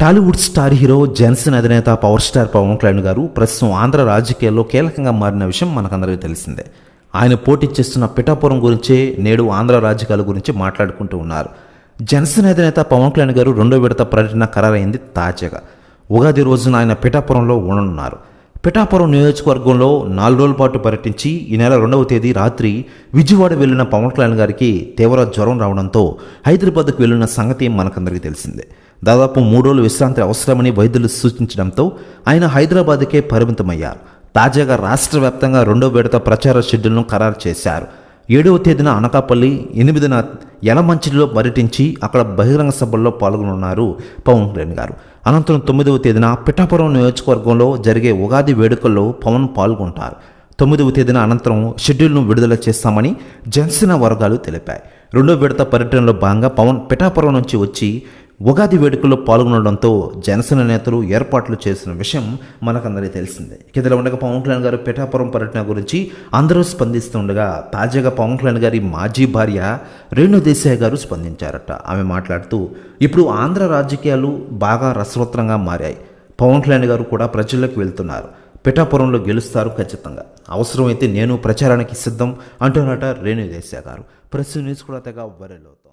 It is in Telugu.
టాలీవుడ్ స్టార్ హీరో జన్సన్ అధినేత పవర్ స్టార్ పవన్ కళ్యాణ్ గారు ప్రస్తుతం ఆంధ్ర రాజకీయాల్లో కీలకంగా మారిన విషయం మనకందరికీ తెలిసిందే. ఆయన పోటీ చేస్తున్న పిఠాపురం గురించే నేడు ఆంధ్ర రాజకీయాల గురించి మాట్లాడుకుంటూ ఉన్నారు. జనసేన అధినేత పవన్ కళ్యాణ్ గారు రెండో విడత పర్యటన ఖరారైంది తాజాగా. ఉగాది రోజున ఆయన పిఠాపురంలో ఉండనున్నారు. పిఠాపురం నియోజకవర్గంలో నాలుగు రోజుల పాటు పర్యటించి ఈ నెల రెండవ తేదీ రాత్రి విజయవాడ వెళ్ళిన పవన్ కళ్యాణ్ గారికి తీవ్ర జ్వరం రావడంతో హైదరాబాద్కు వెళ్ళిన సంగతి మనకందరికీ తెలిసిందే. దాదాపు మూడు రోజులు విశ్రాంతి అవసరమని వైద్యులు సూచించడంతో ఆయన హైదరాబాద్కే పరిమితమయ్యారు. తాజాగా రాష్ట్ర వ్యాప్తంగా రెండో విడత ప్రచార షెడ్యూల్ను ఖరారు చేశారు. ఏడవ తేదీన అనకాపల్లి ఎనిమిదిన యలమంచిలో పర్యటించి అక్కడ బహిరంగ సభల్లో పాల్గొనున్నారు పవన్ కళ్యాణ్ గారు. అనంతరం తొమ్మిదవ తేదీన పిఠాపురం నియోజకవర్గంలో జరిగే ఉగాది వేడుకల్లో పవన్ పాల్గొంటారు. తొమ్మిదవ తేదీన అనంతరం షెడ్యూల్ను విడుదల చేస్తామని జనసేన వర్గాలు తెలిపాయి. రెండో విడత పర్యటనలో భాగంగా పవన్ పిఠాపురం నుంచి వచ్చి ఉగాది వేడుకల్లో పాల్గొనడంతో జనసేన నేతలు ఏర్పాట్లు చేసిన విషయం మనకందరికీ తెలిసిందే. ఇదిలో ఉండగా పవన్ కళ్యాణ్ గారు పిఠాపురం పర్యటన గురించి అందరూ స్పందిస్తుండగా తాజాగా పవన్ కళ్యాణ్ గారి మాజీ భార్య రేణు దేశాయ్ గారు స్పందించారట. ఆమె మాట్లాడుతూ ఇప్పుడు ఆంధ్ర రాజకీయాలు బాగా రసవత్రంగా మారాయి. పవన్ కళ్యాణ్ గారు కూడా ప్రజల్లోకి వెళ్తున్నారు. పిఠాపురంలో గెలుస్తారు ఖచ్చితంగా. అవసరమైతే నేను ప్రచారానికి సిద్ధం అంటున్నట రేణు దేశాయ్ గారు. ప్రెస్ న్యూస్ కూడా తెగ వరెలో